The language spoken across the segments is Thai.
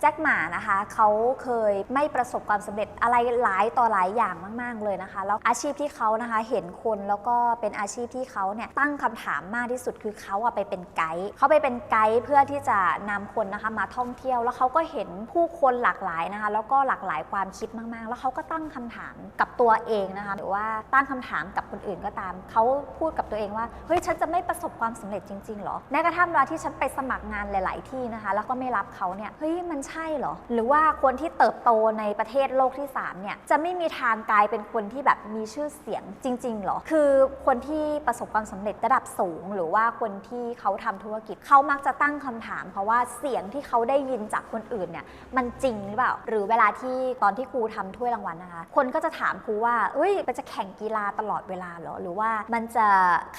แจ็คหมานะคะเขาเคยไม่ประสบความสำเร็จอะไรหลายต่อหลายอย่างมาก ๆ เลยนะคะ แล้วอาชีพที่เขานะคะเห็นคนแล้วก็เป็นอาชีพที่เขาเนี่ยตั้งคำถามมากที่สุดคือเขาอะไปเป็นไกด์เขาไปเป็นไกด์เพื่อที่จะนำคนนะคะมาท่องเที่ยว แล้วเขาก็เห็นผู้คนหลากหลายนะคะ แล้วก็หลากหลายความคิดมาก ๆ แล้วเขาก็ตั้งคำถามกับตัวเองนะคะ หรือว่าตั้งคำถามกับคนอื่นก็ตามเขาพูดกับตัวเองว่าเฮ้ยฉันจะไม่ประสบความสำเร็จจริงๆหรอแม้กระทั่งเวลาที่ฉันไปสมัครงานหลาย ๆ ที่นะคะ แล้วก็ไม่รับเขาเนี่ยเฮ้ยมันใช่เหรอ หรือว่าคนที่เติบโตในประเทศโลกที่ 3 เนี่ย จะไม่มีทางกลายเป็นคนที่แบบมีชื่อเสียงจริงๆเหรอ คือคนที่ประสบความสำเร็จระดับสูง หรือว่าคนที่เขาทำธุรกิจเขามักจะตั้งคำถาม เพราะว่าเสียงที่เขาได้ยินจากคนอื่นเนี่ยมันจริงหรือเปล่า หรือเวลาที่ตอนที่ครูทำถ้วยรางวัลนะคะ คนก็จะถามครูว่า เอ้ยมันจะแข่งกีฬาตลอดเวลาเหรอ หรือว่ามันจะ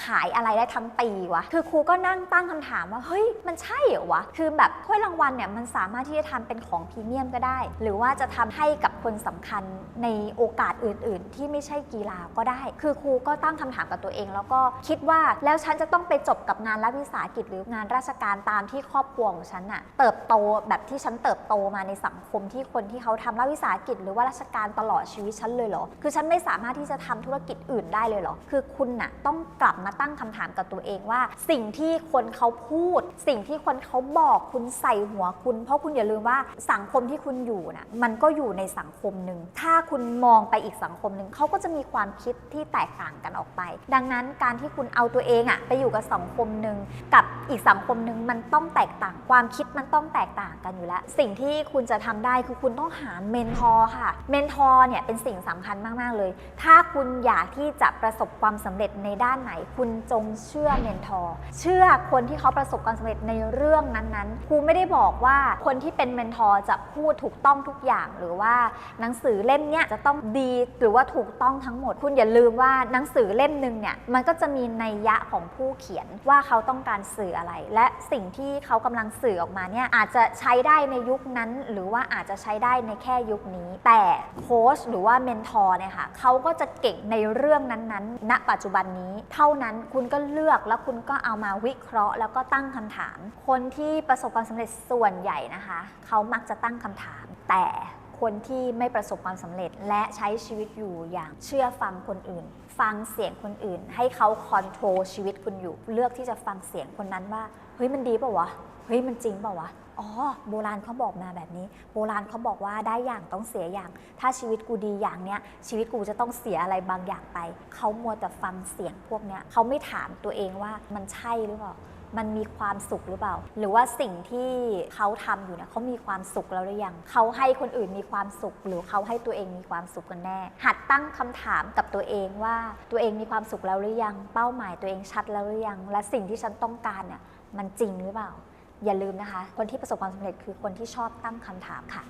ขายอะไรได้ทั้งปีวะ คือครูก็นั่งตั้งคำถามว่า เฮ้ย มันใช่เหรอวะ คือแบบถ้วยรางวัลเนี่ยมันสามารถที่จะทำเป็นของพรีเมียมก็ได้ หรือว่าจะทำให้กับคนสำคัญในโอกาสอื่น ๆ ที่ไม่ใช่กีฬาก็ได้ คือครูก็ตั้งคำถามกับตัวเอง แล้วก็คิดว่าแล้วฉันจะต้องไปจบกับงานรัฐวิสาหกิจหรืองานราชการตามที่ครอบครัวของฉันน่ะเติบโตแบบที่ฉันเติบโตมาในสังคมที่คนที่เขาทำรัฐวิสาหกิจ หรือว่าราชการตลอดชีวิตฉันเลยเหรอ คือฉันไม่สามารถที่จะทำธุรกิจอื่นได้เลยเหรอ คือคุณน่ะต้องกลับมาตั้งคำถามกับตัวเองว่า สิ่งที่คนเขาพูด สิ่งที่คนเขาบอกคุณใส่หัวคุณ เพราะคุณอย่าลืมว่าสังคมที่คุณอยู่น่ะมันก็อยู่ในสังคมหนึ่ง ถ้าคุณมองไปอีกสังคมหนึ่งเขาก็จะมีความคิดที่แตกต่างกันออกไป ดังนั้นการที่คุณเอาตัวเองอะไปอยู่กับสังคมหนึ่งกับอีกสังคมหนึ่งมันต้องแตกต่าง ความคิดมันต้องแตกต่างกันอยู่แล้ว สิ่งที่คุณจะทำได้คือคุณต้องหาเมนทอร์ค่ะ เมนทอร์เนี่ยเป็นสิ่งสำคัญมาก ๆ เลย ถ้าคุณอยากที่จะประสบความสำเร็จในด้านไหน คุณจงเชื่อเมนทอร์ เชื่อคนที่เขาประสบความสำเร็จในเรื่องนั้นๆ ครูไม่ได้บอกว่าคนที่เป็นเมนทอร์จะพูดถูกต้องทุกอย่างหรือว่าหนังสือเล่มเนี้ยจะต้องดีหรือว่าถูกต้องทั้งหมด คุณอย่าลืมว่าหนังสือเล่มหนึ่งเนี่ยมันก็จะมีนัยยะของผู้เขียนว่าเขาต้องการสื่ออะไร และสิ่งที่เขากำลังสื่อออกมาเนี่ยอาจจะใช้ได้ในยุคนั้น หรือว่าอาจจะใช้ได้ในแค่ยุคนี้ แต่โค้ชหรือว่าเมนทอร์เนี่ยค่ะเขาก็จะเก่งในเรื่องนั้นๆ ณ ปัจจุบันนี้ เท่านั้นคุณก็เลือกแล้วคุณก็เอามาวิเคราะห์ แล้วก็ตั้งคำถาม คนที่ประสบความสำเร็จส่วนใหญ่นะคะเขามักจะตั้งคำถาม แต่คนที่ไม่ประสบความสำเร็จและใช้ชีวิตอยู่อย่างเชื่อฟังคนอื่น ฟังเสียงคนอื่น ให้เขาคอนโทรลชีวิตคุณอยู่ เลือกที่จะฟังเสียงคนนั้นว่า เฮ้ยมันดีเปล่าวะ เฮ้ยมันจริงเปล่าวะ อ๋อ โบราณเขาบอกมาแบบนี้ โบราณเขาบอกว่าได้อย่างต้องเสียอย่าง ถ้าชีวิตกูดีอย่างเนี้ย ชีวิตกูจะต้องเสียอะไรบางอย่างไป เขามัวแต่ฟังเสียงพวกเนี้ยเขาไม่ถามตัวเองว่ามันใช่หรือเปล่า มันมีความสุขหรือเปล่า หรือว่าสิ่งที่เขาทำอยู่เนี่ยเขามีความสุขแล้วหรือยังเขาให้คนอื่นมีความสุข หรือเขาให้ตัวเองมีความสุขกันแน่ หัดตั้งคำถามกับตัวเองว่าตัวเองมีความสุขแล้วหรือยัง เป้าหมายตัวเองชัดแล้วหรือยัง และสิ่งที่ฉันต้องการเนี่ยมันจริงหรือเปล่า อย่าลืมนะคะ คนที่ประสบความสำเร็จคือคนที่ชอบตั้งคำถามค่ะ